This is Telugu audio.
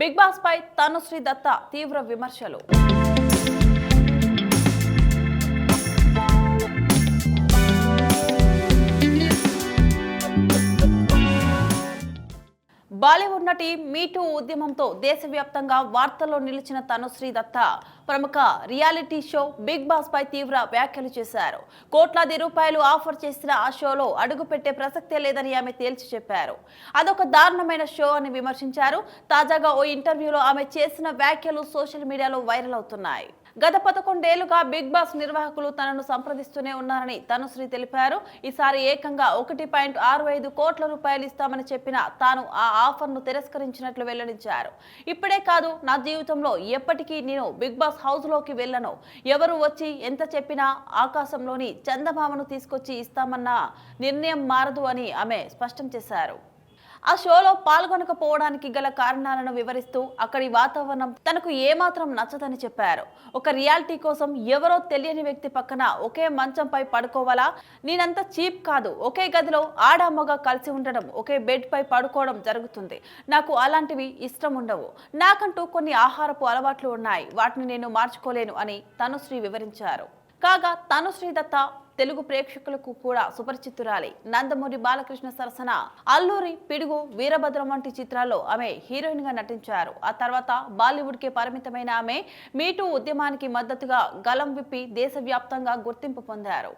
బిగ్ బాస్ పై తనుశ్రీ దత్త తీవ్ర విమర్శలు. బాలీవుడ్ నటి మీటూ ఉద్యమంతో దేశవ్యాప్తంగా వార్తల్లో నిలిచిన తనుశ్రీ దత్త ప్రముఖ రియాలిటీ షో బిగ్ బాస్ పై తీవ్ర వ్యాఖ్యలు చేశారు. కోట్లాది రూపాయలు ఆఫర్ చేసిన ఆ షోలో అడుగు పెట్టే ప్రసక్తే లేదని ఆమె తేల్చి చెప్పారు. అదొక దారుణమైన షో అని విమర్శించారు. తాజాగా ఓ ఇంటర్వ్యూలో ఆమె చేసిన వ్యాఖ్యలు సోషల్ మీడియాలో వైరల్ అవుతున్నాయి. గత పదకొండేళ్ళుగా బిగ్ బాస్ నిర్వాహకులు తనను సంప్రదిస్తూనే ఉన్నారని తనుశ్రీ తెలిపారు. ఈసారి ఏకంగా ఒకటి పాయింట్ ఆరు ఐదు కోట్ల రూపాయలు ఇస్తామని చెప్పిన తాను ఆ ఆఫర్ను తిరస్కరించినట్లు వెల్లడించారు. ఇప్పుడే కాదు నా జీవితంలో ఎప్పటికీ నేను బిగ్ బాస్ హౌస్లోకి వెళ్ళను. ఎవరు వచ్చి ఎంత చెప్పినా ఆకాశంలోని చందమామను తీసుకొచ్చి ఇస్తామన్న నిర్ణయం మారదు అని ఆమె స్పష్టం చేశారు. ఆ షోలో పాల్గొనకపోవడానికి గల కారణాలను వివరిస్తూ అక్కడి వాతావరణం తనకు ఏమాత్రం నచ్చదని చెప్పారు. ఒక రియాలిటీ కోసం ఎవరో తెలియని వ్యక్తి పక్కన ఒకే మంచంపై పడుకోవాలా? నేనంత చీప్ కాదు. ఒకే గదిలో ఆడామగా కలిసి ఉండడం ఒకే బెడ్ పై పడుకోవడం జరుగుతుంది. నాకు అలాంటివి ఇష్టం ఉండవు. నాకంటూ కొన్ని ఆహారపు అలవాట్లు ఉన్నాయి. వాటిని నేను మార్చుకోలేను అని తనుశ్రీ వివరించారు. కాగా తనుశ్రీ దత్త తెలుగు ప్రేక్షకులకు కూడా సుపరిచితురాలి నందమూరి బాలకృష్ణ సరసన అల్లూరి పిడుగు వీరభద్రం వంటి చిత్రాల్లో ఆమె హీరోయిన్గా నటించారు. ఆ తర్వాత బాలీవుడ్కి పరిమితమైన ఆమె మీటూ ఉద్యమానికి మద్దతుగా గలం విప్పి దేశవ్యాప్తంగా గుర్తింపు పొందారు.